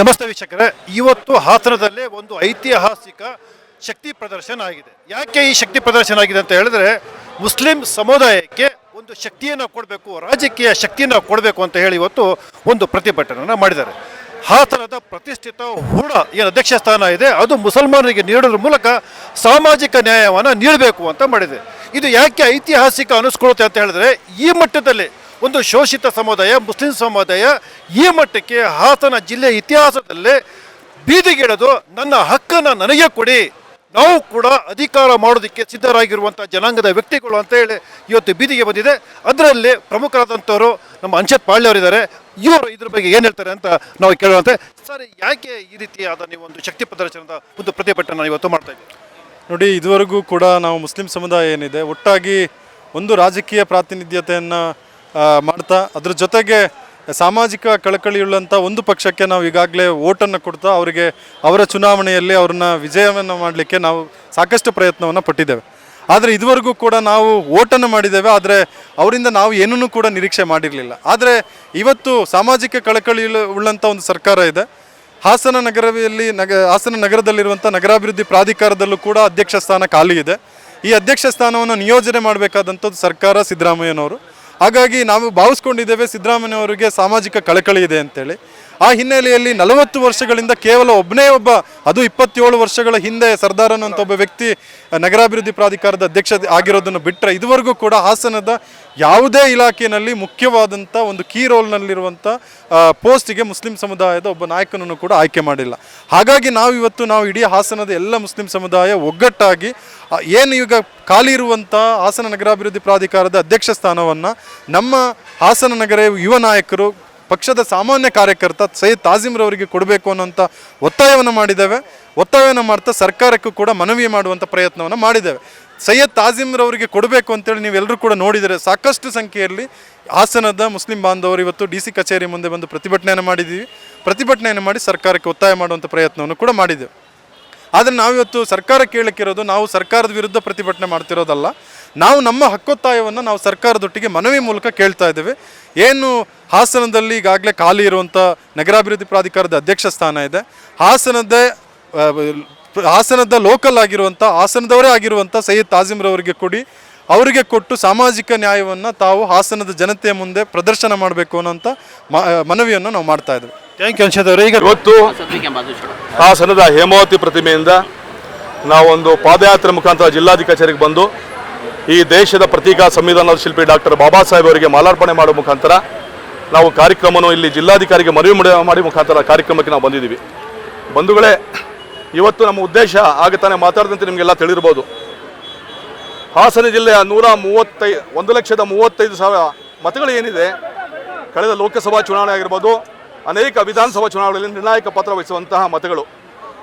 ನಮಸ್ತೆ ವೀಕ್ಷಕರೇ, ಇವತ್ತು ಹಾಸನದಲ್ಲೇ ಒಂದು ಐತಿಹಾಸಿಕ ಶಕ್ತಿ ಪ್ರದರ್ಶನ ಆಗಿದೆ. ಯಾಕೆ ಈ ಶಕ್ತಿ ಪ್ರದರ್ಶನ ಆಗಿದೆ ಅಂತ ಹೇಳಿದ್ರೆ, ಮುಸ್ಲಿಂ ಸಮುದಾಯಕ್ಕೆ ಒಂದು ಶಕ್ತಿಯನ್ನು ಕೊಡಬೇಕು, ರಾಜಕೀಯ ಶಕ್ತಿಯನ್ನು ಕೊಡಬೇಕು ಅಂತ ಹೇಳಿ ಇವತ್ತು ಒಂದು ಪ್ರತಿಭಟನೆಯನ್ನು ಮಾಡಿದ್ದಾರೆ. ಹಾಸನದ ಪ್ರತಿಷ್ಠಿತ ಹೂಡ ಏನು ಅಧ್ಯಕ್ಷ ಸ್ಥಾನ ಇದೆ, ಅದು ಮುಸಲ್ಮಾನರಿಗೆ ನೀಡೋದ್ರ ಮೂಲಕ ಸಾಮಾಜಿಕ ನ್ಯಾಯವನ್ನು ನೀಡಬೇಕು ಅಂತ ಮಾಡಿದೆ. ಇದು ಯಾಕೆ ಐತಿಹಾಸಿಕ ಅನಿಸ್ಕೊಳ್ಳುತ್ತೆ ಅಂತ ಹೇಳಿದ್ರೆ, ಈ ಮಟ್ಟದಲ್ಲಿ ಒಂದು ಶೋಷಿತ ಸಮುದಾಯ, ಮುಸ್ಲಿಂ ಸಮುದಾಯ ಈ ಮಟ್ಟಕ್ಕೆ ಹಾಸನ ಜಿಲ್ಲೆ ಇತಿಹಾಸದಲ್ಲೇ ಬೀದಿಗಿಡದು ನನ್ನ ಹಕ್ಕನ್ನು ನನಗೆ ಕೊಡಿ. ನಾವು ಕೂಡ ಅಧಿಕಾರ ಮಾಡೋದಕ್ಕೆ ಸಿದ್ಧರಾಗಿರುವಂಥ ಜನಾಂಗದ ವ್ಯಕ್ತಿಗಳು ಅಂತ ಹೇಳಿ ಇವತ್ತು ಬೀದಿಗೆ ಬಂದಿದೆ. ಅದರಲ್ಲಿ ಪ್ರಮುಖರಾದಂಥವರು ನಮ್ಮ ಅಂಶತ್ ಪಾಳ್ಯವರಿದ್ದಾರೆ ಇವರು ಇದ್ರ ಬಗ್ಗೆ ಏನು ಹೇಳ್ತಾರೆ ಅಂತ ನಾವು ಕೇಳುವಂತೆ ಸರ್, ಯಾಕೆ ಈ ರೀತಿಯಾದ ನೀವು ಒಂದು ಶಕ್ತಿ ಪ್ರದರ್ಶನದ ಒಂದು ಪ್ರತಿಭಟನೆ ಇವತ್ತು ಮಾಡ್ತಾ ಇದ್ದೀವಿ ನೋಡಿ, ಇದುವರೆಗೂ ಕೂಡ ನಾವು ಮುಸ್ಲಿಂ ಸಮುದಾಯ ಏನಿದೆ, ಒಟ್ಟಾಗಿ ಒಂದು ರಾಜಕೀಯ ಪ್ರಾತಿನಿಧ್ಯತೆಯನ್ನು ಮಾಡ್ತಾ, ಅದ್ರ ಜೊತೆಗೆ ಸಾಮಾಜಿಕ ಕಳಕಳಿಯುಳ್ಳಂಥ ಒಂದು ಪಕ್ಷಕ್ಕೆ ನಾವು ಈಗಾಗಲೇ ಓಟನ್ನು ಕೊಡ್ತಾ, ಅವರಿಗೆ ಅವರ ಚುನಾವಣೆಯಲ್ಲಿ ಅವ್ರನ್ನ ವಿಜಯವನ್ನು ಮಾಡಲಿಕ್ಕೆ ನಾವು ಸಾಕಷ್ಟು ಪ್ರಯತ್ನವನ್ನು ಪಟ್ಟಿದ್ದೇವೆ. ಆದರೆ ಇದುವರೆಗೂ ಕೂಡ ನಾವು ಓಟನ್ನು ಮಾಡಿದ್ದೇವೆ, ಆದರೆ ಅವರಿಂದ ನಾವು ಏನನ್ನೂ ಕೂಡ ನಿರೀಕ್ಷೆ ಮಾಡಿರಲಿಲ್ಲ. ಆದರೆ ಇವತ್ತು ಸಾಮಾಜಿಕ ಕಳಕಳಿ ಉಳ್ಳಂಥ ಒಂದು ಸರ್ಕಾರ ಇದೆ. ಹಾಸನ ನಗರದಲ್ಲಿ ನಗ, ಹಾಸನ ನಗರದಲ್ಲಿರುವಂಥ ನಗರಾಭಿವೃದ್ಧಿ ಪ್ರಾಧಿಕಾರದಲ್ಲೂ ಕೂಡ ಅಧ್ಯಕ್ಷ ಸ್ಥಾನ ಖಾಲಿ ಇದೆ. ಈ ಅಧ್ಯಕ್ಷ ಸ್ಥಾನವನ್ನು ನಿಯೋಜನೆ ಮಾಡಬೇಕಾದಂಥದ್ದು ಸರ್ಕಾರ ಸಿದ್ದರಾಮಯ್ಯನವರು. ಹಾಗಾಗಿ ನಾವು ಭಾವಿಸ್ಕೊಂಡಿದ್ದೇವೆ ಸಿದ್ದರಾಮಯ್ಯನವರಿಗೆ ಸಾಮಾಜಿಕ ಕಳಕಳಿ ಇದೆ ಅಂತೇಳಿ. ಆ ಹಿನ್ನೆಲೆಯಲ್ಲಿ ನಲವತ್ತು ವರ್ಷಗಳಿಂದ ಕೇವಲ ಒಬ್ಬನೇ ಒಬ್ಬ, ಅದು ಇಪ್ಪತ್ತೇಳು ವರ್ಷಗಳ ಹಿಂದೆ ಸರ್ದಾರ್ ಅನ್ನುವಂಥ ಒಬ್ಬ ವ್ಯಕ್ತಿ ನಗರಾಭಿವೃದ್ಧಿ ಪ್ರಾಧಿಕಾರದ ಅಧ್ಯಕ್ಷ ಆಗಿರೋದನ್ನು ಬಿಟ್ಟರೆ ಇದುವರೆಗೂ ಕೂಡ ಹಾಸನದ ಯಾವುದೇ ಇಲಾಖೆಯಲ್ಲಿ ಮುಖ್ಯವಾದಂಥ ಒಂದು ಕೀ ರೋಲ್ನಲ್ಲಿರುವಂಥ ಪೋಸ್ಟಿಗೆ ಮುಸ್ಲಿಂ ಸಮುದಾಯದ ಒಬ್ಬ ನಾಯಕನನ್ನು ಕೂಡ ಆಯ್ಕೆ ಮಾಡಿಲ್ಲ. ಹಾಗಾಗಿ ನಾವು ಇವತ್ತು ನಾವು ಇಡೀ ಹಾಸನದ ಎಲ್ಲ ಮುಸ್ಲಿಂ ಸಮುದಾಯ ಒಗ್ಗಟ್ಟಾಗಿ ಏನು ಈಗ ಖಾಲಿ ಇರುವಂಥ ಹಾಸನ ನಗರಾಭಿವೃದ್ಧಿ ಪ್ರಾಧಿಕಾರದ ಅಧ್ಯಕ್ಷ ಸ್ಥಾನವನ್ನು ನಮ್ಮ ಹಾಸನ ನಗರ ಯುವ ನಾಯಕರು ಪಕ್ಷದ ಸಾಮಾನ್ಯ ಕಾರ್ಯಕರ್ತ ಸೈಯದ್ ತಾಜಿಮ್ರವರಿಗೆ ಕೊಡಬೇಕು ಅನ್ನೋಂಥ ಒತ್ತಾಯವನ್ನು ಮಾಡಿದ್ದೇವೆ. ಒತ್ತಾಯವನ್ನು ಮಾಡ್ತಾ ಸರ್ಕಾರಕ್ಕೂ ಕೂಡ ಮನವಿ ಮಾಡುವಂಥ ಪ್ರಯತ್ನವನ್ನು ಮಾಡಿದ್ದೇವೆ. ಸೈಯದ್ ತಾಜಿಮ್ರವರಿಗೆ ಕೊಡಬೇಕು ಅಂತೇಳಿ ನೀವೆಲ್ಲರೂ ಕೂಡ ನೋಡಿದರೆ ಸಾಕಷ್ಟು ಸಂಖ್ಯೆಯಲ್ಲಿ ಹಾಸನದ ಮುಸ್ಲಿಂ ಬಾಂಧವರು ಇವತ್ತು ಡಿ ಸಿ ಕಚೇರಿ ಮುಂದೆ ಬಂದು ಪ್ರತಿಭಟನೆಯನ್ನು ಮಾಡಿದ್ದೀವಿ. ಪ್ರತಿಭಟನೆಯನ್ನು ಮಾಡಿ ಸರ್ಕಾರಕ್ಕೆ ಒತ್ತಾಯ ಮಾಡುವಂಥ ಪ್ರಯತ್ನವನ್ನು ಕೂಡ ಮಾಡಿದ್ದೇವೆ. ಆದರೆ ನಾವಿವತ್ತು ಸರ್ಕಾರ ಕೇಳಕ್ಕಿರೋದು ನಾವು ಸರ್ಕಾರದ ವಿರುದ್ಧ ಪ್ರತಿಭಟನೆ ಮಾಡ್ತಿರೋದಲ್ಲ. ನಾವು ನಮ್ಮ ಹಕ್ಕೊತ್ತಾಯವನ್ನು ನಾವು ಸರ್ಕಾರದೊಟ್ಟಿಗೆ ಮನವಿ ಮೂಲಕ ಕೇಳ್ತಾ ಇದ್ದೇವೆ. ಏನು ಹಾಸನದಲ್ಲಿ ಈಗಾಗಲೇ ಖಾಲಿ ಇರುವಂಥ ನಗರಾಭಿವೃದ್ಧಿ ಪ್ರಾಧಿಕಾರದ ಅಧ್ಯಕ್ಷ ಸ್ಥಾನ ಇದೆ. ಹಾಸನದ ಹಾಸನದ ಲೋಕಲ್ ಆಗಿರುವಂಥ ಹಾಸನದವರೇ ಆಗಿರುವಂಥ ಸೈಯದ್ ತಾಜಿಮ್ರವರಿಗೆ ಕೊಡಿ. ಅವರಿಗೆ ಕೊಟ್ಟು ಸಾಮಾಜಿಕ ನ್ಯಾಯವನ್ನು ತಾವು ಹಾಸನದ ಜನತೆಯ ಮುಂದೆ ಪ್ರದರ್ಶನ ಮಾಡಬೇಕು ಅನ್ನೋಂಥ ಮನವಿಯನ್ನು ನಾವು ಮಾಡ್ತಾ ಇದ್ದೇವೆ ಥ್ಯಾಂಕ್ ಯು ಅಂಶದ್ ಅವರೇ. ಈಗ ಇವತ್ತು ಹಾಸನದ ಹೇಮಾವತಿ ಪ್ರತಿಮೆಯಿಂದ ನಾವೊಂದು ಪಾದಯಾತ್ರೆ ಮುಖಾಂತರ ಜಿಲ್ಲಾಧಿಕಾರಿಗೆ ಕಚೇರಿಗೆ ಬಂದು ಈ ದೇಶದ ಪ್ರತೀಕ ಸಂವಿಧಾನದ ಶಿಲ್ಪಿ ಡಾಕ್ಟರ್ ಬಾಬಾ ಸಾಹೇಬ್ ಅವರಿಗೆ ಮಾಲಾರ್ಪಣೆ ಮಾಡುವ ಮುಖಾಂತರ ನಾವು ಕಾರ್ಯಕ್ರಮವನ್ನು ಇಲ್ಲಿ ಜಿಲ್ಲಾಧಿಕಾರಿಗೆ ಮನವಿ ಮಾಡಿ- ಮುಖಾಂತರ ಕಾರ್ಯಕ್ರಮಕ್ಕೆ ನಾವು ಬಂದಿದ್ದೀವಿ. ಬಂಧುಗಳೇ, ಇವತ್ತು ನಮ್ಮ ಉದ್ದೇಶ ಆಗ ತಾನೇ ಮಾತಾಡಿದಂತೆ ನಿಮಗೆಲ್ಲ ತಿಳಿದಿರ್ಬೋದು. ಹಾಸನ ಜಿಲ್ಲೆಯ ನೂರ ಮೂವತ್ತೈ ಒಂದು ಲಕ್ಷದ ಮೂವತ್ತೈದು ಸಾವಿರ ಮತಗಳು ಏನಿದೆ, ಕಳೆದ ಲೋಕಸಭಾ ಚುನಾವಣೆ ಆಗಿರ್ಬೋದು, ಅನೇಕ ವಿಧಾನಸಭಾ ಚುನಾವಣೆಗಳಲ್ಲಿ ನಿರ್ಣಾಯಕ ಪಾತ್ರ ವಹಿಸುವಂತಹ ಮತಗಳು.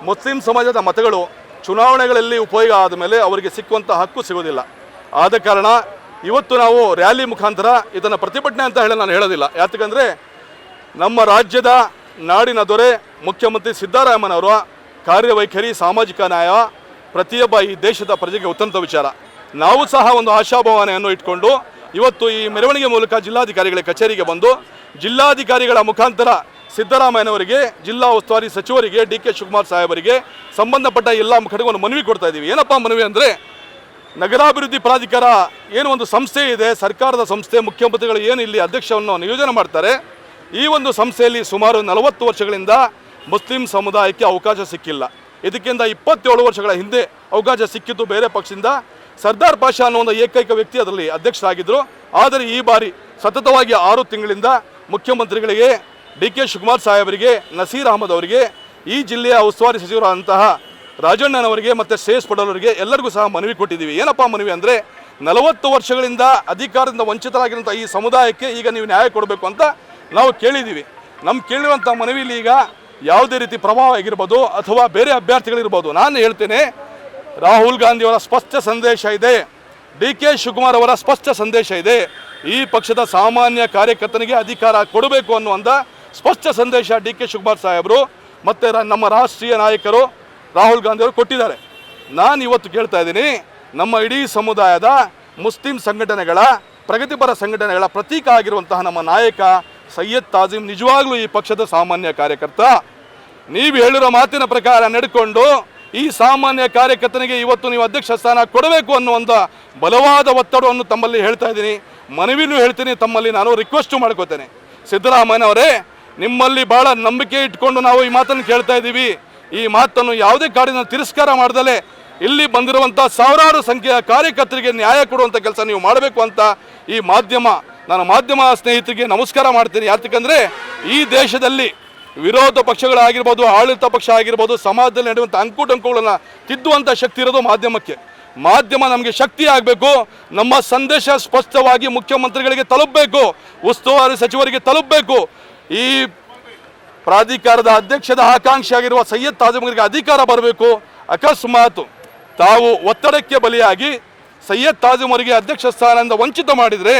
ಮುಸ್ಲಿಂ ಸಮಾಜದ ಮತಗಳು ಚುನಾವಣೆಗಳಲ್ಲಿ ಉಪಯೋಗ ಆದ ಮೇಲೆ ಅವರಿಗೆ ಸಿಕ್ಕುವಂಥ ಹಕ್ಕು ಸಿಗೋದಿಲ್ಲ ಆದ ಕಾರಣ ಇವತ್ತು ನಾವು ರ್ಯಾಲಿ ಮುಖಾಂತರ ಇದನ್ನು ಪ್ರತಿಭಟನೆ ಅಂತ ಹೇಳಿ ನಾನು ಹೇಳೋದಿಲ್ಲ. ಯಾತಕ್ಕಂದರೆ ನಮ್ಮ ರಾಜ್ಯದ ನಾಡಿನ ದೊರೆ ಮುಖ್ಯಮಂತ್ರಿ ಸಿದ್ದರಾಮಯ್ಯನವರ ಕಾರ್ಯವೈಖರಿ, ಸಾಮಾಜಿಕ ನ್ಯಾಯ ಪ್ರತಿಯೊಬ್ಬ ಈ ದೇಶದ ಪ್ರಜೆಗೆ ಉತ್ತಂತ ವಿಚಾರ. ನಾವು ಸಹ ಒಂದು ಆಶಾಭಾವನೆಯನ್ನು ಇಟ್ಕೊಂಡು ಇವತ್ತು ಈ ಮೆರವಣಿಗೆ ಮೂಲಕ ಜಿಲ್ಲಾಧಿಕಾರಿಗಳ ಕಚೇರಿಗೆ ಬಂದು ಜಿಲ್ಲಾಧಿಕಾರಿಗಳ ಮುಖಾಂತರ ಸಿದ್ದರಾಮಯ್ಯನವರಿಗೆ, ಜಿಲ್ಲಾ ಉಸ್ತುವಾರಿ ಸಚಿವರಿಗೆ, ಡಿ ಕೆ ಶಿವಕುಮಾರ್ ಸಾಹೇಬರಿಗೆ ಸಂಬಂಧಪಟ್ಟ ಎಲ್ಲ ಒಂದು ಮನವಿ ಕೊಡ್ತಾ ಇದ್ದೀವಿ. ಏನಪ್ಪ ಮನವಿ ಅಂದರೆ ನಗರಾಭಿವೃದ್ಧಿ ಪ್ರಾಧಿಕಾರ ಏನು ಒಂದು ಸಂಸ್ಥೆ ಇದೆ, ಸರ್ಕಾರದ ಸಂಸ್ಥೆ, ಮುಖ್ಯಮಂತ್ರಿಗಳು ಏನು ಇಲ್ಲಿ ಅಧ್ಯಕ್ಷವನ್ನು ನಿಯೋಜನೆ ಮಾಡ್ತಾರೆ, ಈ ಒಂದು ಸಂಸ್ಥೆಯಲ್ಲಿ ಸುಮಾರು ನಲವತ್ತು ವರ್ಷಗಳಿಂದ ಮುಸ್ಲಿಂ ಸಮುದಾಯಕ್ಕೆ ಅವಕಾಶ ಸಿಕ್ಕಿಲ್ಲ. ಇದಕ್ಕಿಂತ ಇಪ್ಪತ್ತೇಳು ವರ್ಷಗಳ ಹಿಂದೆ ಅವಕಾಶ ಸಿಕ್ಕಿದ್ದು ಬೇರೆ ಪಕ್ಷದಿಂದ ಸರ್ದಾರ್ ಪಾಷಾ ಅನ್ನೋ ಒಂದು ಏಕೈಕ ವ್ಯಕ್ತಿ ಅದರಲ್ಲಿ ಅಧ್ಯಕ್ಷರಾಗಿದ್ದರು. ಆದರೆ ಈ ಬಾರಿ ಸತತವಾಗಿ ಆರು ತಿಂಗಳಿಂದ ಮುಖ್ಯಮಂತ್ರಿಗಳಿಗೆ ಡಿ ಕೆ ಶಿವಕುಮಾರ್ ಸಾಹೇಬರಿಗೆ, ನಸೀರ್ ಅಹಮದ್ ಅವರಿಗೆ, ಈ ಜಿಲ್ಲೆಯ ಉಸ್ತುವಾರಿ ಸಚಿವರಾದಂತಹ ರಾಜಣ್ಣನವರಿಗೆ ಮತ್ತು ಶ್ರೇಯಸ್ ಎಲ್ಲರಿಗೂ ಸಹ ಮನವಿ ಕೊಟ್ಟಿದ್ದೀವಿ. ಏನಪ್ಪ ಮನವಿ ಅಂದರೆ ನಲವತ್ತು ವರ್ಷಗಳಿಂದ ಅಧಿಕಾರದಿಂದ ವಂಚಿತರಾಗಿರುವಂಥ ಈ ಸಮುದಾಯಕ್ಕೆ ಈಗ ನೀವು ನ್ಯಾಯ ಕೊಡಬೇಕು ಅಂತ ನಾವು ಕೇಳಿದ್ದೀವಿ. ನಮ್ಮ ಕೇಳಿರುವಂಥ ಮನವಿಲಿ ಈಗ ಯಾವುದೇ ರೀತಿ ಪ್ರಭಾವ ಆಗಿರ್ಬೋದು ಅಥವಾ ಬೇರೆ ಅಭ್ಯರ್ಥಿಗಳಿರ್ಬೋದು, ನಾನು ಹೇಳ್ತೇನೆ, ರಾಹುಲ್ ಗಾಂಧಿಯವರ ಸ್ಪಷ್ಟ ಸಂದೇಶ ಇದೆ. ಡಿ ಕೆ ಶಿವಕುಮಾರ್ ಅವರ ಸ್ಪಷ್ಟ ಸಂದೇಶ ಇದೆ. ಈ ಪಕ್ಷದ ಸಾಮಾನ್ಯ ಕಾರ್ಯಕರ್ತನಿಗೆ ಅಧಿಕಾರ ಕೊಡಬೇಕು ಅನ್ನುವಂಥ ಸ್ಪಷ್ಟ ಸಂದೇಶ ಡಿ ಕೆ ಶಿವಕುಮಾರ್ ಸಾಹೇಬರು, ಮತ್ತು ನಮ್ಮ ರಾಷ್ಟ್ರೀಯ ನಾಯಕರು ರಾಹುಲ್ ಗಾಂಧಿ ಅವರು ಕೊಟ್ಟಿದ್ದಾರೆ. ನಾನು ಇವತ್ತು ಕೇಳ್ತಾ ಇದ್ದೀನಿ, ನಮ್ಮ ಇಡೀ ಸಮುದಾಯದ ಮುಸ್ಲಿಂ ಸಂಘಟನೆಗಳ, ಪ್ರಗತಿಪರ ಸಂಘಟನೆಗಳ ಪ್ರತೀಕ ಆಗಿರುವಂತಹ ನಮ್ಮ ನಾಯಕ ಸೈಯದ್ ತಾಜಿಮ್ ನಿಜವಾಗ್ಲೂ ಈ ಪಕ್ಷದ ಸಾಮಾನ್ಯ ಕಾರ್ಯಕರ್ತ. ನೀವು ಹೇಳಿರೋ ಮಾತಿನ ಪ್ರಕಾರ ನಡ್ಕೊಂಡು ಈ ಸಾಮಾನ್ಯ ಕಾರ್ಯಕರ್ತನಿಗೆ ಇವತ್ತು ನೀವು ಅಧ್ಯಕ್ಷ ಸ್ಥಾನ ಕೊಡಬೇಕು ಅನ್ನುವಂಥ ಬಲವಾದ ಒತ್ತಡವನ್ನು ತಮ್ಮಲ್ಲಿ ಹೇಳ್ತಾ ಇದ್ದೀನಿ. ಮನವಿನೂ ಹೇಳ್ತೀನಿ, ತಮ್ಮಲ್ಲಿ ನಾನು ರಿಕ್ವೆಸ್ಟ್ ಮಾಡ್ಕೋತೇನೆ. ಸಿದ್ದರಾಮಯ್ಯನವರೇ ನಿಮ್ಮಲ್ಲಿ ಭಾಳ ನಂಬಿಕೆ ಇಟ್ಕೊಂಡು ನಾವು ಈ ಮಾತನ್ನು ಕೇಳ್ತಾ ಇದ್ದೀವಿ. ಈ ಮಾತನ್ನು ಯಾವುದೇ ಕಾಡಿನ ತಿರಸ್ಕಾರ ಮಾಡದಲೇ ಇಲ್ಲಿ ಬಂದಿರುವಂಥ ಸಾವಿರಾರು ಸಂಖ್ಯೆಯ ಕಾರ್ಯಕರ್ತರಿಗೆ ನ್ಯಾಯ ಕೊಡುವಂಥ ಕೆಲಸ ನೀವು ಮಾಡಬೇಕು ಅಂತ ಈ ಮಾಧ್ಯಮ, ನನ್ನ ಮಾಧ್ಯಮ ಸ್ನೇಹಿತರಿಗೆ ನಮಸ್ಕಾರ ಮಾಡ್ತೀನಿ. ಯಾತಕ್ಕಂದ್ರೆ ಈ ದೇಶದಲ್ಲಿ ವಿರೋಧ ಪಕ್ಷಗಳಾಗಿರ್ಬೋದು, ಆಡಳಿತ ಪಕ್ಷ ಆಗಿರ್ಬೋದು, ಸಮಾಜದಲ್ಲಿ ನಡೆಯುವಂಥ ಅಂಕುಟಂಕುಗಳನ್ನು ತಿದ್ದುವಂಥ ಶಕ್ತಿ ಇರೋದು ಮಾಧ್ಯಮಕ್ಕೆ. ಮಾಧ್ಯಮ ನಮಗೆ ಶಕ್ತಿ ಆಗಬೇಕು, ನಮ್ಮ ಸಂದೇಶ ಸ್ಪಷ್ಟವಾಗಿ ಮುಖ್ಯಮಂತ್ರಿಗಳಿಗೆ ತಲುಪಬೇಕು, ಉಸ್ತುವಾರಿ ಸಚಿವರಿಗೆ ತಲುಪಬೇಕು. ಈ ಪ್ರಾಧಿಕಾರದ ಅಧ್ಯಕ್ಷದ ಆಕಾಂಕ್ಷಿ ಆಗಿರುವ ಸೈಯದ್ ತಾಜಮಗರಿಗೆ ಅಧಿಕಾರ ಬರಬೇಕು. ಅಕಸ್ಮಾತ್ ತಾವು ಒತ್ತಡಕ್ಕೆ ಬಲಿಯಾಗಿ ಸೈಯದ್ ತಾಜಮರಿಗೆ ಅಧ್ಯಕ್ಷ ಸ್ಥಾನದಿಂದ ವಂಚಿತ ಮಾಡಿದರೆ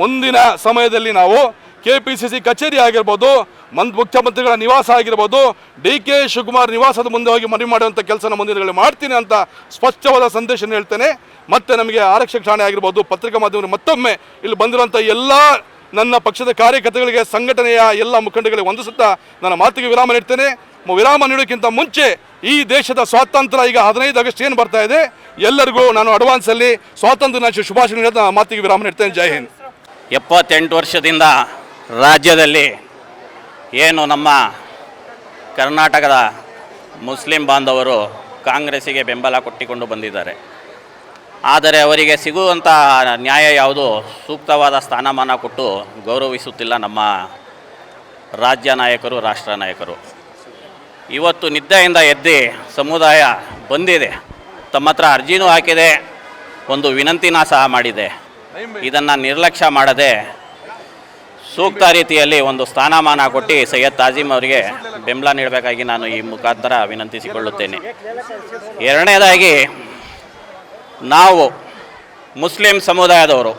ಮುಂದಿನ ಸಮಯದಲ್ಲಿ ನಾವು ಕೆ ಪಿ ಸಿ ಸಿ ಕಚೇರಿ ಆಗಿರ್ಬೋದು ಮಂತ್ ಮುಖ್ಯಮಂತ್ರಿಗಳ ನಿವಾಸ ಆಗಿರ್ಬೋದು, ಡಿ ಕೆ ಶಿವಕುಮಾರ್ ನಿವಾಸದ ಮುಂದೆ ಹೋಗಿ ಮನವಿ ಮಾಡುವಂಥ ಕೆಲಸ ಮುಂದಿನಗಳಲ್ಲಿ ಮಾಡ್ತೀನಿ ಅಂತ ಸ್ಪಷ್ಟವಾದ ಸಂದೇಶ ಹೇಳ್ತೇನೆ. ಮತ್ತೆ ನಮಗೆ ಆರಕ್ಷಕ ಠಾಣೆ ಆಗಿರ್ಬೋದು, ಪತ್ರಿಕಾ ಮಾಧ್ಯಮ ಮತ್ತೊಮ್ಮೆ ಇಲ್ಲಿ ಬಂದಿರುವಂಥ ಎಲ್ಲ ನನ್ನ ಪಕ್ಷದ ಕಾರ್ಯಕರ್ತಗಳಿಗೆ ಸಂಘಟನೆಯ ಎಲ್ಲ ಮುಖಂಡಗಳಿಗೆ ವಂದಿಸುತ್ತಾ ನನ್ನ ಮಾತಿಗೆ ವಿರಾಮ ನೀಡ್ತೇನೆ. ವಿರಾಮ ನೀಡೋಕ್ಕಿಂತ ಮುಂಚೆ ಈ ದೇಶದ ಸ್ವಾತಂತ್ರ್ಯ ಈಗ ಹದಿನೈದು ಆಗಸ್ಟ್ ಏನು ಬರ್ತಾ ಇದೆ ಎಲ್ಲರಿಗೂ ನಾನು ಅಡ್ವಾನ್ಸಲ್ಲಿ ಸ್ವಾತಂತ್ರ್ಯ ದಿನಾಚರಣೆ ಶುಭಾಶಯ ನೀಡುತ್ತಾ ಮಾತಿಗೆ ವಿರಾಮ ನೀಡ್ತೇನೆ. ಜೈ ಹಿಂದ್. ಎಪ್ಪತ್ತೆಂಟು ವರ್ಷದಿಂದ ರಾಜ್ಯದಲ್ಲಿ ಏನು ನಮ್ಮ ಕರ್ನಾಟಕದ ಮುಸ್ಲಿಂ ಬಾಂಧವರು ಕಾಂಗ್ರೆಸ್ಸಿಗೆ ಬೆಂಬಲ ಕೊಟ್ಟಿಕೊಂಡು ಬಂದಿದ್ದಾರೆ. ಆದರೆ ಅವರಿಗೆ ಸಿಗುವಂಥ ನ್ಯಾಯ ಯಾವುದು? ಸೂಕ್ತವಾದ ಸ್ಥಾನಮಾನ ಕೊಟ್ಟು ಗೌರವಿಸುತ್ತಿಲ್ಲ ನಮ್ಮ ರಾಜ್ಯ ನಾಯಕರು, ರಾಷ್ಟ್ರ ನಾಯಕರು. ಇವತ್ತು ನಿದ್ದೆಯಿಂದ ಎದ್ದು ಸಮುದಾಯ ಬಂದಿದೆ. ತಮ್ಮ ಹತ್ರ ಅರ್ಜಿನೂ ಹಾಕಿದೆ. ಒಂದು ವಿನಂತಿನ ಸಹ ಮಾಡಿದೆ. ಇದನ್ನು ನಿರ್ಲಕ್ಷ್ಯ ಮಾಡದೆ ಸೂಕ್ತ ರೀತಿಯಲ್ಲಿ ಒಂದು ಸ್ಥಾನಮಾನ ಕೊಟ್ಟು ಸೈಯದ್ ತಾಜೀಂ ಅವರಿಗೆ ಬೆಂಬಲ ನೀಡಬೇಕಾಗಿ ನಾನು ಈ ಮುಖಾಂತರ ವಿನಂತಿಸಿಕೊಳ್ಳುತ್ತೇನೆ. ಎರಡನೇದಾಗಿ ನಾವು ಮುಸ್ಲಿಂ ಸಮುದಾಯದವರು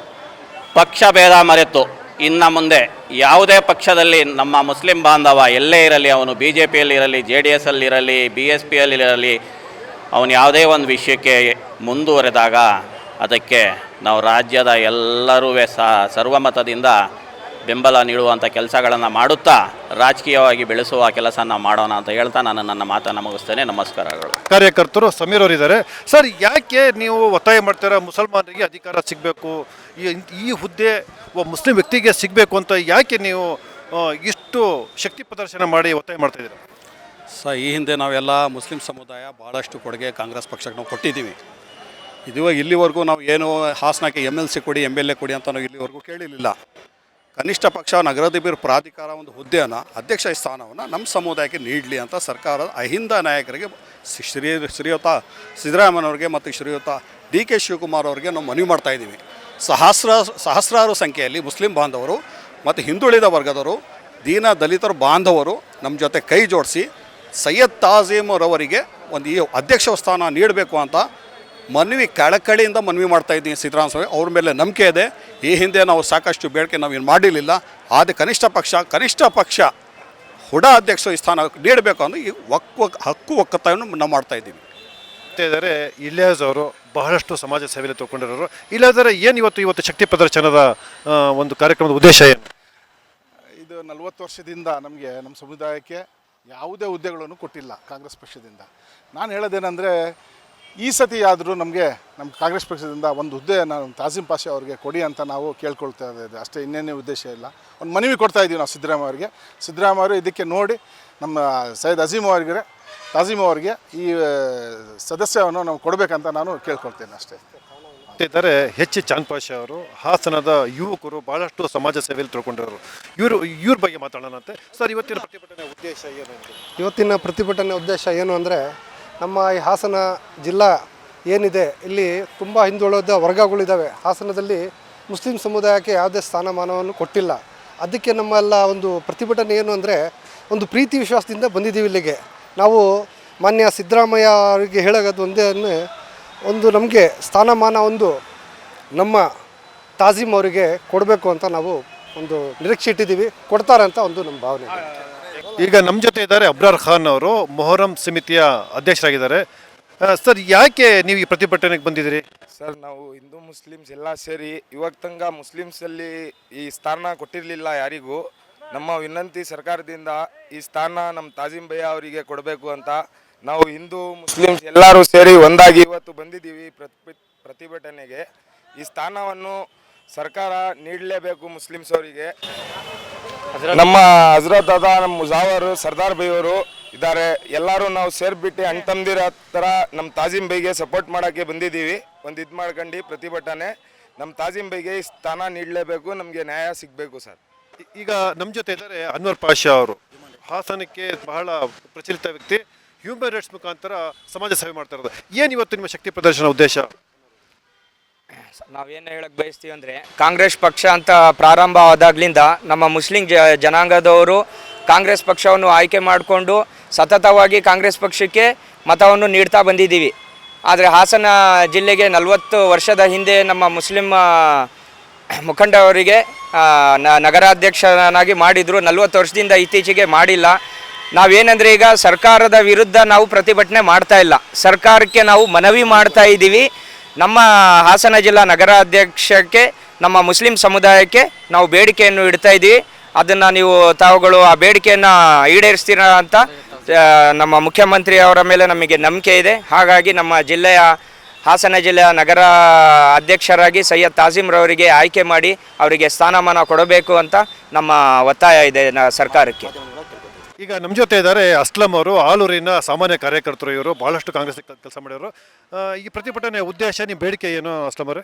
ಪಕ್ಷ ಭೇದ ಮರೆತು ಇನ್ನು ಮುಂದೆ ಯಾವುದೇ ಪಕ್ಷದಲ್ಲಿ ನಮ್ಮ ಮುಸ್ಲಿಂ ಬಾಂಧವ ಎಲ್ಲೇ ಇರಲಿ, ಅವನು ಬಿ ಜೆ ಪಿಯಲ್ಲಿರಲಿ ಜೆ ಡಿ ಎಸ್ ಅಲ್ಲಿರಲಿ ಬಿ ಎಸ್ ಪಿಯಲ್ಲಿರಲಿ ಅವನು ಯಾವುದೇ ಒಂದು ವಿಷಯಕ್ಕೆ ಮುಂದುವರೆದಾಗ ಅದಕ್ಕೆ ನಾವು ರಾಜ್ಯದ ಎಲ್ಲರೂ ಸರ್ವಮತದಿಂದ ಬೆಂಬಲ ನೀಡುವಂಥ ಕೆಲಸಗಳನ್ನು ಮಾಡುತ್ತಾ ರಾಜಕೀಯವಾಗಿ ಬೆಳೆಸುವ ಕೆಲಸ ನಾವು ಮಾಡೋಣ ಅಂತ ಹೇಳ್ತಾ ನಾನು ನನ್ನ ಮಾತನ್ನು ಮುಗಿಸ್ತೇನೆ. ನಮಸ್ಕಾರಗಳು. ಕಾರ್ಯಕರ್ತರು ಸಮೀರ್ ಅವರಿದ್ದಾರೆ. ಸರ್ ಯಾಕೆ ನೀವು ಒತ್ತಾಯ ಮಾಡ್ತೀರಾ? ಮುಸಲ್ಮಾನರಿಗೆ ಅಧಿಕಾರ ಸಿಗಬೇಕು. ಈ ಈ ಹುದ್ದೆ ಒಬ್ಬ ಮುಸ್ಲಿಂ ವ್ಯಕ್ತಿಗೆ ಸಿಗಬೇಕು ಅಂತ ಯಾಕೆ ನೀವು ಇಷ್ಟು ಶಕ್ತಿ ಪ್ರದರ್ಶನ ಮಾಡಿ ಒತ್ತಾಯ ಮಾಡ್ತಾ ಇದ್ದೀರಾ? ಸ ಈ ಹಿಂದೆ ನಾವೆಲ್ಲ ಮುಸ್ಲಿಂ ಸಮುದಾಯ ಭಾಳಷ್ಟು ಕೊಡುಗೆ ಕಾಂಗ್ರೆಸ್ ಪಕ್ಷಕ್ಕೆ ನಾವು ಕೊಟ್ಟಿದ್ದೀವಿ. ಇದು ಇಲ್ಲಿವರೆಗೂ ನಾವು ಏನು ಹಾಸನಕ್ಕೆ ಎಂ ಎಲ್ ಸಿ ಕೊಡಿ ಎಂ ಎಲ್ ಎ ಕೊಡಿ ಅಂತ ನಾವು ಇಲ್ಲಿವರೆಗೂ ಕೇಳಿರಲಿಲ್ಲ. ಕನಿಷ್ಠ ಪಕ್ಷ ನಗರಾಧಿಪರ ಪ್ರಾಧಿಕಾರ ಒಂದು ಹುದ್ದೆಯನ್ನು, ಅಧ್ಯಕ್ಷ ಸ್ಥಾನವನ್ನು ನಮ್ಮ ಸಮುದಾಯಕ್ಕೆ ನೀಡಲಿ ಅಂತ ಸರ್ಕಾರದ ಅಹಿಂದ ನಾಯಕರಿಗೆ ಶ್ರೀ ಶ್ರೀ, ಶ್ರೀಯುತ ಸಿದ್ದರಾಮಯ್ಯನವ್ರಿಗೆ ಮತ್ತು ಶ್ರೀಯುತ ಡಿ ಕೆ ಶಿವಕುಮಾರ್ ಅವರಿಗೆ ನಾವು ಮನವಿ ಮಾಡ್ತಾ ಇದ್ದೀವಿ. ಸಹಸ್ರ, ಸಹಸ್ರಾರು ಸಂಖ್ಯೆಯಲ್ಲಿ ಮುಸ್ಲಿಂ ಬಾಂಧವರು ಮತ್ತು ಹಿಂದುಳಿದ ವರ್ಗದವರು, ದೀನ ದಲಿತರ ಬಾಂಧವರು ನಮ್ಮ ಜೊತೆ ಕೈ ಜೋಡಿಸಿ ಸೈಯದ್ ತಾಜೀಮ್ರವರಿಗೆ ಒಂದು ಈ ಅಧ್ಯಕ್ಷ ಸ್ಥಾನ ನೀಡಬೇಕು ಅಂತ ಮನವಿ ಕಳಕಳಿಯಿಂದ ಮನವಿ ಮಾಡ್ತಾ ಇದ್ದೀನಿ ಸಿದ್ದರಾಮ ಸ್ವಾಮಿ. ಅವ್ರ ಮೇಲೆ ನಂಬಿಕೆ ಇದೆ. ಈ ಹಿಂದೆ ನಾವು ಸಾಕಷ್ಟು ಬೇಡಿಕೆ ನಾವೇನು ಮಾಡಿರಲಿಲ್ಲ. ಆದರೆ ಕನಿಷ್ಠ ಪಕ್ಷ ಕನಿಷ್ಠ ಪಕ್ಷ ಹುಡ ಅಧ್ಯಕ್ಷ ಈ ಸ್ಥಾನ ನೀಡಬೇಕು ಅಂದರೆ ಈ ಒಕ್ ಒಕ್- ಹಕ್ಕು ಒಕ್ಕತ್ತನ್ನು ನಾವು ಮಾಡ್ತಾ ಇದ್ದೀವಿ. ಇದ್ದಾರೆ ಇಲಿಯಾಸ್ ಅವರು ಬಹಳಷ್ಟು ಸಮಾಜ ಸೇವೆಯಲ್ಲಿ ತೊಗೊಂಡಿರೋರು. ಇಲ್ಲಾದರೆ ಏನು ಇವತ್ತು ಇವತ್ತು ಶಕ್ತಿ ಪ್ರದರ್ಶನದ ಒಂದು ಕಾರ್ಯಕ್ರಮದ ಉದ್ದೇಶ ಏನು? ಇದು ನಲವತ್ತು ವರ್ಷದಿಂದ ನಮಗೆ ನಮ್ಮ ಸಮುದಾಯಕ್ಕೆ ಯಾವುದೇ ಹುದ್ದೆಗಳನ್ನು ಕೊಟ್ಟಿಲ್ಲ ಕಾಂಗ್ರೆಸ್ ಪಕ್ಷದಿಂದ. ನಾನು ಹೇಳೋದೇನೆಂದರೆ ಈ ಸತಿ ಆದರೂ ನಮಗೆ ನಮ್ಮ ಕಾಂಗ್ರೆಸ್ ಪಕ್ಷದಿಂದ ಒಂದು ಹುದ್ದೆ ನಾನು ತಾಸಿಂ ಪಾಷೆ ಅವರಿಗೆ ಕೊಡಿ ಅಂತ ನಾವು ಕೇಳ್ಕೊಳ್ತಾ ಇದ್ದೇವೆ. ಅಷ್ಟೇ ಇನ್ನೇನೇ ಉದ್ದೇಶ ಇಲ್ಲ. ಒಂದು ಮನವಿ ಕೊಡ್ತಾ ಇದ್ದೀವಿ ನಾವು ಸಿದ್ದರಾಮಯ್ಯ ಅವರಿಗೆ. ಸಿದ್ದರಾಮಯ್ಯ ಅವರು ಇದಕ್ಕೆ ನೋಡಿ ನಮ್ಮ ಸೈಯದ್ ಅಜೀಮ್ ಅವರಿಗೆ ತಾಜೀಮ್ ಅವರಿಗೆ ಈ ಸದಸ್ಯವನ್ನು ನಾವು ಕೊಡಬೇಕಂತ ನಾನು ಕೇಳ್ಕೊಳ್ತೇನೆ ಅಷ್ಟೇ. ಇದ್ದಾರೆ ಎಚ್ ಚಾಂದ್ ಪಾಷಾ ಅವರು ಹಾಸನದ ಯುವಕರು ಬಹಳಷ್ಟು ಸಮಾಜ ಸೇವೆಯಲ್ಲಿ ತಿಳ್ಕೊಂಡಿರೋರು ಇವರು ಇವ್ರ ಬಗ್ಗೆ ಮಾತಾಡೋಣ ಸರ್ ಇವತ್ತಿನ ಪ್ರತಿಭಟನೆ ಉದ್ದೇಶ ಏನು? ಇವತ್ತಿನ ಪ್ರತಿಭಟನೆ ಉದ್ದೇಶ ಏನು ಅಂದರೆ ನಮ್ಮ ಈ ಹಾಸನ ಜಿಲ್ಲಾ ಏನಿದೆ, ಇಲ್ಲಿ ತುಂಬ ಹಿಂದುಳಿದ ವರ್ಗಗಳಿದ್ದಾವೆ. ಹಾಸನದಲ್ಲಿ ಮುಸ್ಲಿಂ ಸಮುದಾಯಕ್ಕೆ ಯಾವುದೇ ಸ್ಥಾನಮಾನವನ್ನು ಕೊಟ್ಟಿಲ್ಲ. ಅದಕ್ಕೆ ನಮ್ಮೆಲ್ಲ ಒಂದು ಪ್ರತಿಭಟನೆ ಏನು ಅಂದರೆ, ಒಂದು ಪ್ರೀತಿ ವಿಶ್ವಾಸದಿಂದ ಬಂದಿದ್ದೀವಿ ಇಲ್ಲಿಗೆ. ನಾವು ಮಾನ್ಯ ಸಿದ್ದರಾಮಯ್ಯ ಅವರಿಗೆ ಹೇಳೋದು ಒಂದೇ ಒಂದು ನಮಗೆ ಸ್ಥಾನಮಾನ ಒಂದು ನಮ್ಮ ತಾಜಿಮ್ ಅವರಿಗೆ ಕೊಡಬೇಕು ಅಂತ ನಾವು ಒಂದು ನಿರೀಕ್ಷೆ ಇಟ್ಟಿದ್ದೀವಿ. ಕೊಡ್ತಾರೆ ಅಂತ ಒಂದು ನಮ್ಮ ಭಾವನೆ ಈಗ ನಮ್ಮ ಜೊತೆ ಇದ್ದಾರೆ ಅಬ್ರಾರ್ ಖಾನ್ ಅವರು, ಮೊಹರಂ ಸಮಿತಿಯ ಅಧ್ಯಕ್ಷರಾಗಿದ್ದಾರೆ. ಸರ್, ಯಾಕೆ ನೀವು ಈ ಪ್ರತಿಭಟನೆಗೆ ಬಂದಿದ್ದೀರಿ? ಸರ್, ನಾವು ಹಿಂದೂ ಮುಸ್ಲಿಮ್ಸ್ ಎಲ್ಲ ಸೇರಿ, ಇವಾಗ ತಂಗ ಮುಸ್ಲಿಮ್ಸಲ್ಲಿ ಈ ಸ್ಥಾನ ಕೊಟ್ಟಿರಲಿಲ್ಲ ಯಾರಿಗೂ. ನಮ್ಮ ವಿನಂತಿ ಸರ್ಕಾರದಿಂದ ಈ ಸ್ಥಾನ ನಮ್ಮ ತಾಜಿಂ ಭಯ್ಯ ಅವರಿಗೆ ಕೊಡಬೇಕು ಅಂತ. ನಾವು ಹಿಂದೂ ಮುಸ್ಲಿಮ್ಸ್ ಎಲ್ಲರೂ ಸೇರಿ ಒಂದಾಗಿ ಇವತ್ತು ಬಂದಿದ್ದೀವಿ ಪ್ರತಿ ಪ್ರತಿಭಟನೆಗೆ. ಈ ಸ್ಥಾನವನ್ನು ಸರ್ಕಾರ ನೀಡಲೇಬೇಕು ಮುಸ್ಲಿಮ್ಸ್ ಅವರಿಗೆ ನಮ್ಮ ಹಜರತ್ ಅದ ನಮ್ಮ ಮುಜಾವರ್ ಸರ್ದಾರ್ ಬೈ ಅವರು ಇದ್ದಾರೆ. ಎಲ್ಲರೂ ನಾವು ಸೇರಿಬಿಟ್ಟು ಅಣ್ಣ ತಮ್ಮದಿರ ಥರ ನಮ್ಮ ತಾಜಿಮ್ ಬೈಗೆ ಸಪೋರ್ಟ್ ಮಾಡೋಕ್ಕೆ ಬಂದಿದ್ದೀವಿ. ಒಂದು ಇದು ಮಾಡ್ಕೊಂಡು ಪ್ರತಿಭಟನೆ. ನಮ್ಮ ತಾಜಿಮ್ ಬೈಗೆ ಈ ಸ್ಥಾನ ನೀಡಲೇಬೇಕು ನಮಗೆ ನ್ಯಾಯ ಸಿಗಬೇಕು ಸರ್. ಈಗ ನಮ್ಮ ಜೊತೆ ಇದ್ದಾರೆ ಅನ್ವರ್ ಪಾಷಾ ಅವರು. ಹಾಸನಕ್ಕೆ ಬಹಳ ಪ್ರಚಲಿತ ವ್ಯಕ್ತಿ. ಹ್ಯೂಮನ್ ರೈಟ್ಸ್ ಮುಖಾಂತರ ಸಮಾಜ ಸೇವೆ ಮಾಡ್ತಾ ಇರೋದು. ಏನು ಇವತ್ತು ನಿಮ್ಮ ಶಕ್ತಿ ಪ್ರದರ್ಶನ ಉದ್ದೇಶ? ನಾವೇನು ಹೇಳಕ್ಕೆ ಬಯಸ್ತೀವಿ ಅಂದರೆ ಕಾಂಗ್ರೆಸ್ ಪಕ್ಷ ಅಂತ ಪ್ರಾರಂಭ ಆದಾಗ್ಲಿಂದ ನಮ್ಮ ಮುಸ್ಲಿಂ ಜ, ಜನಾಂಗದವರು ಕಾಂಗ್ರೆಸ್ ಪಕ್ಷವನ್ನು ಆಯ್ಕೆ ಮಾಡಿಕೊಂಡು ಸತತವಾಗಿ ಕಾಂಗ್ರೆಸ್ ಪಕ್ಷಕ್ಕೆ ಮತವನ್ನು ನೀಡ್ತಾ ಬಂದಿದ್ದೀವಿ. ಆದರೆ ಹಾಸನ ಜಿಲ್ಲೆಗೆ ನಲವತ್ತು ವರ್ಷದ ಹಿಂದೆ ನಮ್ಮ ಮುಸ್ಲಿಂ ಮುಖಂಡವರಿಗೆ ನಗರಾಧ್ಯಕ್ಷನಾಗಿ ಮಾಡಿದರು. ನಲವತ್ತು ವರ್ಷದಿಂದ ಇತ್ತೀಚೆಗೆ ಮಾಡಿಲ್ಲ. ನಾವೇನೆಂದರೆ ಈಗ ಸರ್ಕಾರದ ವಿರುದ್ಧ ನಾವು ಪ್ರತಿಭಟನೆ ಮಾಡ್ತಾ ಇಲ್ಲ. ಸರ್ಕಾರಕ್ಕೆ ನಾವು ಮನವಿ ಮಾಡ್ತಾ ಇದ್ದೀವಿ. ನಮ್ಮ ಹಾಸನ ಜಿಲ್ಲಾ ನಗರಾಧ್ಯಕ್ಷಕ್ಕೆ, ನಮ್ಮ ಮುಸ್ಲಿಂ ಸಮುದಾಯಕ್ಕೆ ನಾವು ಬೇಡಿಕೆಯನ್ನು ಇಡ್ತಾ ಇದ್ದೀವಿ. ಅದನ್ನು ನೀವು ತಾವುಗಳು ಆ ಬೇಡಿಕೆಯನ್ನು ಈಡೇರಿಸ್ತೀರಾ ಅಂತ ನಮ್ಮ ಮುಖ್ಯಮಂತ್ರಿ ಅವರ ಮೇಲೆ ನಮಗೆ ನಂಬಿಕೆ ಇದೆ. ಹಾಗಾಗಿ ನಮ್ಮ ಜಿಲ್ಲೆಯ, ಹಾಸನ ಜಿಲ್ಲೆಯ ನಗರ ಅಧ್ಯಕ್ಷರಾಗಿ ಸೈಯದ್ ತಾಜೀಮ್ರವರಿಗೆ ಆಯ್ಕೆ ಮಾಡಿ ಅವರಿಗೆ ಸ್ಥಾನಮಾನ ಕೊಡಬೇಕು ಅಂತ ನಮ್ಮ ಒತ್ತಾಯ ಇದೆ ಸರ್ಕಾರಕ್ಕೆ. ಈಗ ನಮ್ಮ ಜೊತೆ ಇದ್ದಾರೆ ಅಸ್ಲಂ ಅವರು, ಆಲೂರಿನ ಸಾಮಾನ್ಯ ಕಾರ್ಯಕರ್ತರು ಇವರು, ಬಹಳಷ್ಟು ಕಾಂಗ್ರೆಸ್ ಕೆಲಸ ಮಾಡಿದರು ಈ ಪ್ರತಿಭಟನೆ ಉದ್ದೇಶ ನಿಮ್ಮ ಬೇಡಿಕೆ ಏನು ಅಸ್ಲಂ ಅವರೇ?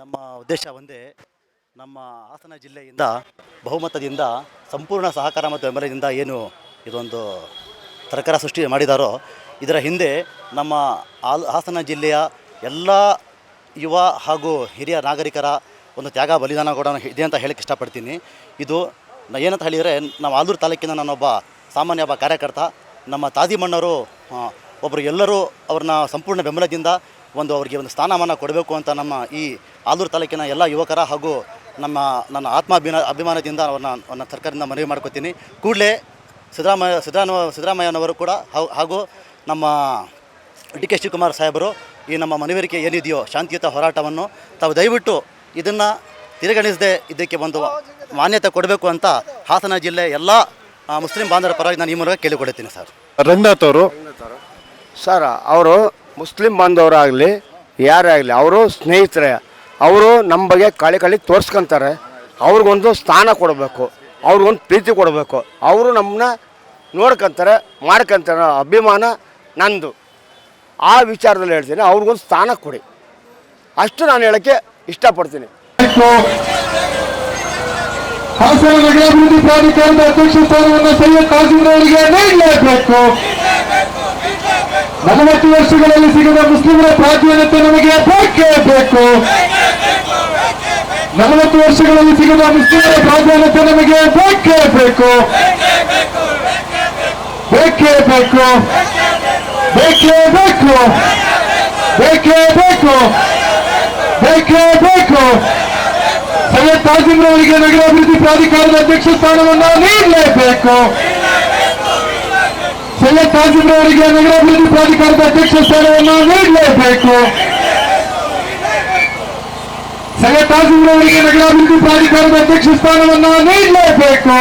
ನಮ್ಮ ಉದ್ದೇಶ ಒಂದೇ, ನಮ್ಮ ಹಾಸನ ಜಿಲ್ಲೆಯಿಂದ, ಬಹುಮತದಿಂದ, ಸಂಪೂರ್ಣ ಸಹಕಾರ ಮತ್ತು ಬೆಂಬಲದಿಂದ ಏನು ಇದೊಂದು ಸರ್ಕಾರ ಸೃಷ್ಟಿ ಮಾಡಿದಾರೋ, ಇದರ ಹಿಂದೆ ನಮ್ಮ ಆಲ್ ಹಾಸನ ಜಿಲ್ಲೆಯ ಎಲ್ಲ ಯುವ ಹಾಗೂ ಹಿರಿಯ ನಾಗರಿಕರ ಒಂದು ತ್ಯಾಗ, ಬಲಿದಾನ ಕೂಡ ಇದೆ ಅಂತ ಹೇಳಕ್ಕೆ ಇಷ್ಟಪಡ್ತೀನಿ. ಇದು ನ- ಏನಂತ ಹೇಳಿದರೆ ನಾವು ಆಲೂರು ತಾಲೂಕಿನ ನಾನೊಬ್ಬ ಸಾಮಾನ್ಯ ಒಬ್ಬ ಕಾರ್ಯಕರ್ತ, ನಮ್ಮ ತಾದಿಮಣ್ಣವರು ಒಬ್ಬರು ಎಲ್ಲರೂ ಅವ್ರನ್ನ ಸಂಪೂರ್ಣ ಬೆಂಬಲದಿಂದ ಒಂದು ಅವರಿಗೆ ಒಂದು ಸ್ಥಾನಮಾನ ಕೊಡಬೇಕು ಅಂತ ನಮ್ಮ ಈ ಆಲೂರು ತಾಲೂಕಿನ ಎಲ್ಲ ಯುವಕರ ಹಾಗೂ ನಮ್ಮ, ನನ್ನ ಆತ್ಮಾಭಿನ, ಅಭಿಮಾನದಿಂದ ಅವ್ರನ್ನ ನನ್ನ ಸರ್ಕಾರದಿಂದ ಮನವಿ ಮಾಡ್ಕೋತೀನಿ. ಕೂಡಲೇ ಸಿದ್ದರಾಮಯ್ಯ, ಸಿದ್ದರಾಮ, ಸಿದ್ದರಾಮಯ್ಯನವರು ಕೂಡ ಹಾಗೂ ನಮ್ಮ ಡಿ ಕೆ ಶಿವಕುಮಾರ್ ಸಾಹೇಬರು ಈ ನಮ್ಮ ಮನವರಿಕೆ ಏನಿದೆಯೋ ಶಾಂತಿಯುತ ಹೋರಾಟವನ್ನು ತಾವು ದಯವಿಟ್ಟು ಇದನ್ನು ತಿರುಗಣಿಸದೆ ಇದಕ್ಕೆ ಒಂದು ಮಾನ್ಯತೆ ಕೊಡಬೇಕು ಅಂತ ಹಾಸನ ಜಿಲ್ಲೆ ಎಲ್ಲ ಮುಸ್ಲಿಂ ಬಾಂಧವರ ಪರವಾಗಿ ನಾನು ಈ ಮೂಲಕ ಕೇಳಿಕೊಡುತ್ತೀನಿ ಸರ್. ರಂಗನಾಥ್ ಅವರು ಸರ್ ಅವರು ಮುಸ್ಲಿಂ ಬಾಂಧವರಾಗಲಿ ಯಾರೇ ಆಗಲಿ ಅವರು ಸ್ನೇಹಿತರೆ ಅವರು ನಮ್ಮ ಬಗ್ಗೆ ಕಳೆ ಕಳಿ ತೋರಿಸ್ಕೊಂತಾರೆ. ಅವ್ರಿಗೊಂದು ಸ್ಥಾನ ಕೊಡಬೇಕು ಅವ್ರಿಗೊಂದು ಪ್ರೀತಿ ಕೊಡಬೇಕು. ಅವರು ನಮ್ಮನ್ನ ನೋಡ್ಕೊಂತಾರೆ ಮಾಡ್ಕೊಂತಾರೆ ಅಭಿಮಾನ ನಂದು. ಆ ವಿಚಾರದಲ್ಲಿ ಹೇಳ್ತೀನಿ ಅವ್ರಿಗೊಂದು ಸ್ಥಾನ ಕೊಡಿ. ಅಷ್ಟು ನಾನು ಹೇಳೋಕ್ಕೆ ಇಷ್ಟಪಡ್ತೀನಿ. ಹಾಸನ ನಗರಾಭಿವೃದ್ಧಿ ಪ್ರಾಧಿಕಾರದ ಅಧ್ಯಕ್ಷ ಸ್ಥಾನವನ್ನು ಸೈಯದ್ ಕಾಸಿಂರವರಿಗೆ ನೀಡಲೇಬೇಕು ನಲವತ್ತು ವರ್ಷಗಳಲ್ಲಿ ಸಿಗದ ಮುಸ್ಲಿಮರ ಪ್ರಾಧಾನ್ಯತೆ ನಮಗೆ ಬೇಕೇ ಬೇಕು. ನಲವತ್ತು ವರ್ಷಗಳಲ್ಲಿ ಸಿಗದ ಮುಸ್ಲಿಮರ ಪ್ರಾಧಾನ್ಯತೆ ನಮಗೆ ಬೇಕೇ ಬೇಕು. ಬೇಕೇ ಬೇಕು. ಬೇಕೇ ಬೇಕು. ಬೇಕೇ ಬೇಕು. ಬೇಕೇ ಬೇಕು. ಸೈಯದ್ ತಾಜಿಮ್ರವರಿಗೆ ನಗರಾಭಿವೃದ್ಧಿ ಪ್ರಾಧಿಕಾರದ ಅಧ್ಯಕ್ಷ ಸ್ಥಾನವನ್ನು ನೀಡಲೇಬೇಕು ಸೈಯದ್ ತಾಜಿಮ್ರವರಿಗೆ ನಗರಾಭಿವೃದ್ಧಿ ಪ್ರಾಧಿಕಾರದ ಅಧ್ಯಕ್ಷ ಸ್ಥಾನವನ್ನು ನೀಡಲೇಬೇಕು ಸೈಯದ್ ತಾಜಿಮ್ರವರಿಗೆ ನಗರಾಭಿವೃದ್ಧಿ ಪ್ರಾಧಿಕಾರದ ಅಧ್ಯಕ್ಷ ಸ್ಥಾನವನ್ನು ನೀಡಲೇಬೇಕು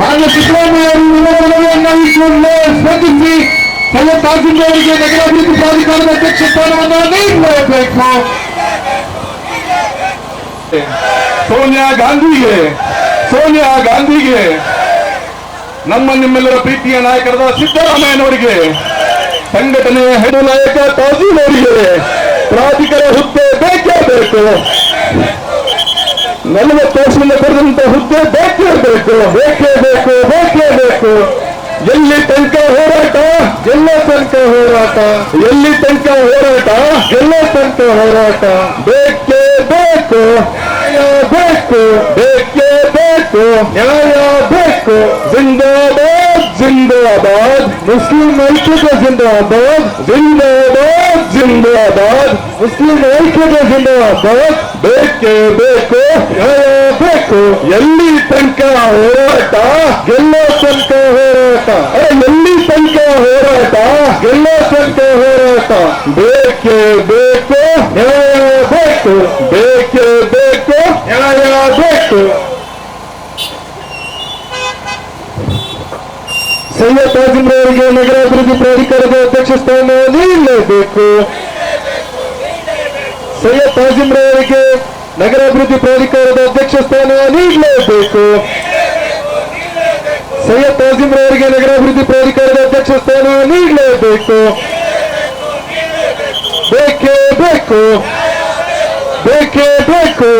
ಮಾನ್ಯ ಸಿದ್ದರಾಮಯ್ಯ ಅವರು ಇವರ ಮನವಿಯನ್ನು ಈ ಕೂಡಲೇ ಸ್ಪಂದಿಸಿ ಸೈಯದ್ ತಾಜಿಮ್ರವರಿಗೆ ನಗರಾಭಿವೃದ್ಧಿ ಪ್ರಾಧಿಕಾರದ ಅಧ್ಯಕ್ಷ ಸ್ಥಾನವನ್ನು ನೀಡಲೇಬೇಕು ಸೋನಿಯಾ ಗಾಂಧಿಗೆ ಸೋನಿಯಾ ಗಾಂಧಿಗೆ, ನಮ್ಮ ನಿಮ್ಮೆಲ್ಲರ ಪ್ರೀತಿಯ ನಾಯಕರಾದ ಸಿದ್ದರಾಮಯ್ಯನವರಿಗೆ ಸಂಘಟನೆಯ ಹೆಡು ನಾಯಕ ತಾಜೀಲ್ ಅವರಿಗೆ ಪ್ರಾಧಿಕಾರ ಹುದ್ದೆ ಬೇಕೇ ಬೇಕು. ನಲವತ್ತು ವರ್ಷದಿಂದ ಪಡೆದಂತ ಹುದ್ದೆ ಬೇಕೇ ಬೇಕು ಬೇಕೇ ಬೇಕು ಬೇಕೇ ಬೇಕು. ಎಲ್ಲಿ ತನಕ ಹೋರಾಟ, ಎಲ್ಲ ತನಕ ಹೋರಾಟ, ಎಲ್ಲಿ ತನಕ ಹೋರಾಟ, ಎಲ್ಲ ತನಕ ಹೋರಾಟ, ಬೇಕೇ ಬೇಕು ನ್ಯಾಯ ಬೇಕು ಬೇಕೇ ಬೇಕು ನ್ಯಾಯ ಬೇಕು ಜಿಂದಾಬಾದ್ ಜಿಂದಾಬಾದ್ ಮುಸ್ಲಿಂ ಐಕ್ಯತೆ ಜಿಂದಾಬಾದ್ ಜಿಂದಾಬಾದ್ ಜಿಂದಾಬಾದ್ ಮುಸ್ಲಿಂ ಐಕ್ಯತೆ ಜಿಂದಾಬಾದ್ ಬೇಕೇ ಬೇಕು ನ್ಯಾಯ ಬೇಕು ಎಲ್ಲಿ ತನಕ ಹೋರಾಟ ಎಲ್ಲ ತನಕ ಅರೆ, ಎಲ್ಲಿ ತನಕ ಹೋರಾಟ ಎಲ್ಲ ತನಕ ಹೋರಾಟ. ಬೇಕೆ ಬೇಕು ನ್ಯಾಯ ಬೇಕು ಬೇಕೇ ಬೇಕು ನ್ಯಾಯ ಬೇಕು. ಸೈಯದ್ ತಾಜಿಮ್ರವರಿಗೆ ನಗರಾಭಿವೃದ್ಧಿ ಪ್ರಾಧಿಕಾರದ ಅಧ್ಯಕ್ಷ ಸ್ಥಾನ ನೀಡಲೇಬೇಕು ಸೈಯದ್ ತಾಜಿಮ್ರವರಿಗೆ ನಗರಾಭಿವೃದ್ಧಿ ಪ್ರಾಧಿಕಾರದ ಅಧ್ಯಕ್ಷ ಸ್ಥಾನ ನೀಡಲೇಬೇಕು ತಾಜಿಮ್ರವರಿಗೆ ನಗರಾಭಿವೃದ್ಧಿ ಪ್ರಾಧಿಕಾರದ ಅಧ್ಯಕ್ಷ ಸ್ಥಾನ ನೀಡಲೇಬೇಕು ಬೇಕೇ. ಬೇಕು ಬೇಕೇ. ಬೇಕು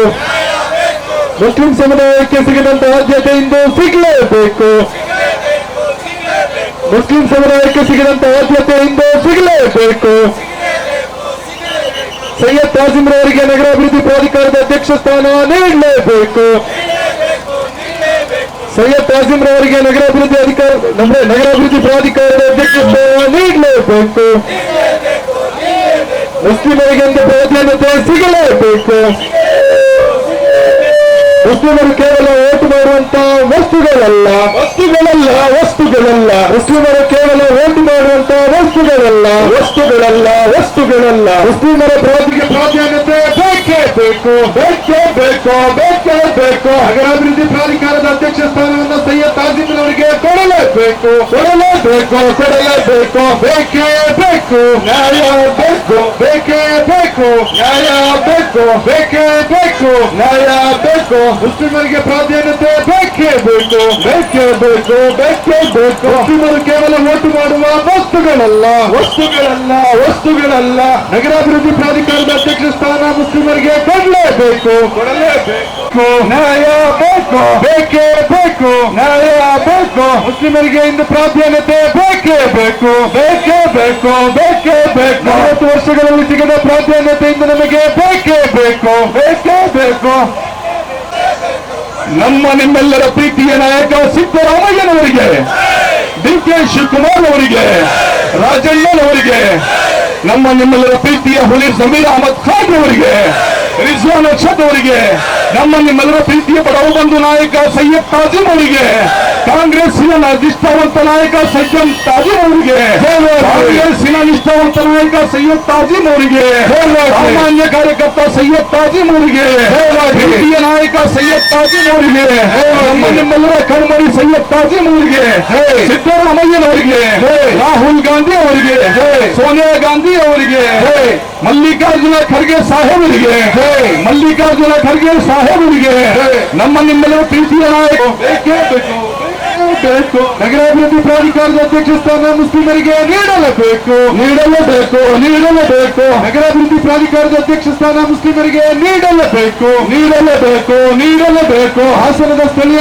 ಮುಸ್ಲಿಂ ಸಮುದಾಯಕ್ಕೆ ಆದ್ಯತೆ ಆದ್ಯತೆಯಿಂದ ಸಿಗಲೇಬೇಕು ಮುಸ್ಲಿಂ ಸಮುದಾಯಕ್ಕೆ ಆದ್ಯತೆ ಆದ್ಯತೆಯಿಂದ ಸಿಗಲೇಬೇಕು ಸೈಯದ್ ತಾಜಿಮ್ರವರಿಗೆ ನಗರಾಭಿವೃದ್ಧಿ ಪ್ರಾಧಿಕಾರದ ಅಧ್ಯಕ್ಷ ಸ್ಥಾನ ನೀಡಲೇಬೇಕು ಸೈಯದ್ ನಗರ ನಗರಾಭಿವೃದ್ಧಿ ಅಧಿಕಾರ ನಮ್ಮ ನಗರಾಭಿವೃದ್ಧಿ ಪ್ರಾಧಿಕಾರದ ಅಧ್ಯಕ್ಷ ನೀಡಲೇಬೇಕು. ಮುಸ್ಲಿಮರಿಗೆ ಪ್ರಾಧಾನ್ಯತೆ ಸಿಗಲೇಬೇಕು. ಮುಸ್ಲಿಮರು ಕೇವಲ ಓಟು ಮಾಡುವಂತ ವಸ್ತುಗಳಲ್ಲ. ವಸ್ತುಗಳಲ್ಲ. ವಸ್ತುಗಳಲ್ಲ. ಮುಸ್ಲಿಮರು ಕೇವಲ ಓಟು ಮಾಡುವಂತ ವಸ್ತುಗಳಲ್ಲ. ವಸ್ತುಗಳಲ್ಲ. ವಸ್ತುಗಳಲ್ಲ. ಮುಸ್ಲಿಮರ ಪ್ರಾಧಿಕ ಪ್ರಾಧಾನ್ಯತೆ ಬೇಕೇ, ಬೇಕು ಬೇಕೇ ಬೇಕು, ಬೇಕೇ ನಗರಾಭಿವೃದ್ಧಿ ಪ್ರಾಧಿಕಾರದ ಅಧ್ಯಕ್ಷ ಸ್ಥಾನವನ್ನು ಸೈಯದ್ ತಾಜಿಮ್ನವರಿಗೆ ಕೊಡಲೇಬೇಕು ಕೊಡಲೇಬೇಕು ಕೊಡಲೇಬೇಕು. ಬೇಕೇ ಬೇಕು, ನ್ಯಾಯ ಬೇಕು, ಬೇಕೇ ಬೇಕು, ನ್ಯಾಯ ಬೇಕು, ಬೇಕೇ ಬೇಕು, ನ್ಯಾಯ ಬೇಕು. ಮುಸ್ಲಿಮರಿಗೆ ಪ್ರಾಧಾನ್ಯತೆ ಬೇಕೇ ಬೇಕು ಬೇಕೇ ಬೇಕು ಬೇಕೇ ಬೇಕು. ಮುಸ್ಲಿಮರು ಕೇವಲ ಓಟು ಮಾಡುವ ವಸ್ತುಗಳಲ್ಲ ವಸ್ತುಗಳಲ್ಲ ವಸ್ತುಗಳಲ್ಲ. ನಗರಾಭಿವೃದ್ಧಿ ಪ್ರಾಧಿಕಾರದ ಅಧ್ಯಕ್ಷ ಸ್ಥಾನ ಮುಸ್ಲಿಮರಿಗೆ ಕೊಡಲೇಬೇಕು. ಕೊಡಲೇಬೇಕು. ನ್ಯಾಯ ಬೇಕು. ಬೇಕೇ ಬೇಕು. ನ್ಯಾಯ ಬೇಕು. ಮುಸ್ಲಿಮರಿಗೆ ಇಂದು ಪ್ರಾಧಾನ್ಯತೆ ಬೇಕೇ ಬೇಕು. ಬೇಕೇ ಬೇಕು. ಬೇಕೇ ಬೇಕು. ನಲವತ್ತು ವರ್ಷಗಳಲ್ಲಿ ಸಿಗದ ಪ್ರಾಧಾನ್ಯತೆಯಿಂದ ನಮಗೆ ಬೇಕೇ ಬೇಕು. ಬೇಕೇ ಬೇಕು. ನಮ್ಮ ನಿಮ್ಮೆಲ್ಲರ ಪ್ರೀತಿಯ ನಾಯಕ ಸಿದ್ದರಾಮಯ್ಯನವರಿಗೆ ಡಿ ಕೆ ಶಿವಕುಮಾರ್ ಅವರಿಗೆ ರಾಜಣ್ಣನವರಿಗೆ ನಮ್ಮ ನಿಮ್ಮೆಲ್ಲರ ಪ್ರೀತಿಯ ಹುಲಿ ಸಮೀರ್ ಅಹಮದ್ ಖಾನ್ ಅವರಿಗೆ, ರಿಜ್ವಾನ್ ಅಕ್ಷತ್ ಅವರಿಗೆ, ನಮ್ಮ ನಿಮ್ಮೆಲ್ಲರ ಪ್ರೀತಿಯ ಬಡವ ಬಂಧು ನಾಯಕ ಸೈಯದ್ ತಾಜಿಮ್ ಅವರಿಗೆ ಕಾಂಗ್ರೆಸ್ಸಿನ ನಿಷ್ಠಾವಂತ ನಾಯಕ ಸಜ್ಜನ್ ತಾಜಿಮ್ ಅವರಿಗೆ ಕಾಂಗ್ರೆಸ್ಸಿನ ನಿಷ್ಠಾವಂತ ನಾಯಕ ಸೈಯದ್ ತಾಜಿಮ್ ಅವರಿಗೆ ಸಾಮಾನ್ಯ ಕಾರ್ಯಕರ್ತ ಸೈಯದ್ ತಾಜಿಮ್ ಅವರಿಗೆ ಪ್ರೀತಿಯ ನಾಯಕ ಸೈಯದ್ ತಾಜಿಮ್ ಅವರಿಗೆ ನಮ್ಮ ನಿಮ್ಮೆಲ್ಲರ ಕಣ್ಮಣಿ ಸೈಯದ್ ತಾಜಿಮ್ ಅವರಿಗೆ ಸಿದ್ದರಾಮಯ್ಯನವರಿಗೆ. ರಾಹುಲ್ ಗಾಂಧಿ ಅವರಿಗೆ. ಸೋನಿಯಾ ಗಾಂಧಿ ಅವರಿಗೆ. ಮಲ್ಲಿಕಾರ್ಜುನ ಖರ್ಗೆ ಸಾಹೇಬರಿಗೆ. ಮಲ್ಲಿಕಾರ್ಜುನ ಖರ್ಗೆ ಸಾಹೇಬರಿಗೆ. ನಮ್ಮ ನಿಮ್ಮೆಲ್ಲರ ಪ್ರೀತಿಯ ನಾಯಕ. ಬೇಕೇ ಬೇಕು. ಬೇಕು ನಗರಾಭಿವೃದ್ಧಿ ಪ್ರಾಧಿಕಾರದ ಅಧ್ಯಕ್ಷ ಸ್ಥಾನ ಮುಸ್ಲಿಮರಿಗೆ ನೀಡಲೇಬೇಕು. ನೀಡಲೇಬೇಕು ನೀಡಲೇಬೇಕು. ನಗರಾಭಿವೃದ್ಧಿ ಪ್ರಾಧಿಕಾರದ ಅಧ್ಯಕ್ಷ ಸ್ಥಾನ ಮುಸ್ಲಿಮರಿಗೆ ನೀಡಲೇಬೇಕು. ನೀಡಲೇಬೇಕು ನೀಡಲೇಬೇಕು. ಹಾಸನದ ಸ್ಥಳೀಯ